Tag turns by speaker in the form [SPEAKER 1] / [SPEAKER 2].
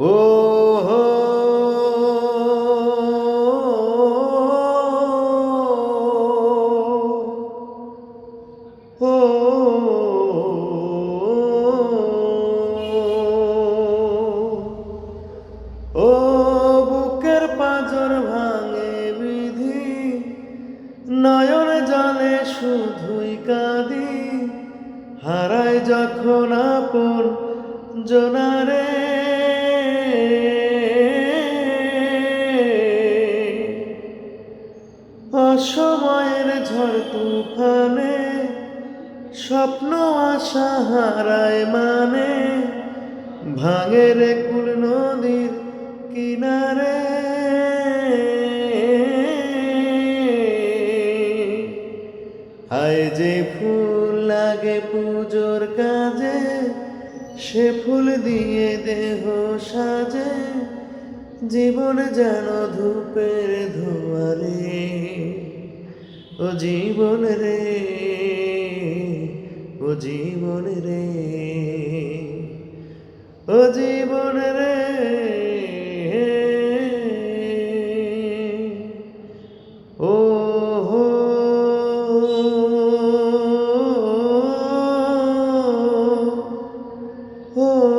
[SPEAKER 1] ও হো পাজর ভাঙে বিধি নয়ন জলে শুধুই কাঁদি হারায় যখন আপন জোনারে। অসময়ের ঝড় তুফানে, স্বপ্ন আশা হারায় মানে ভাঙে রে কুল নদীর কিনারে। হায় যে ফুল লাগে পুজোর কাজে, সে ফুল দিয়ে দেহ সাজে, জীবন যেন ধূপের ধোয়ারে ও জীবন রে ও জীবন রে ও জীবন রে। Oh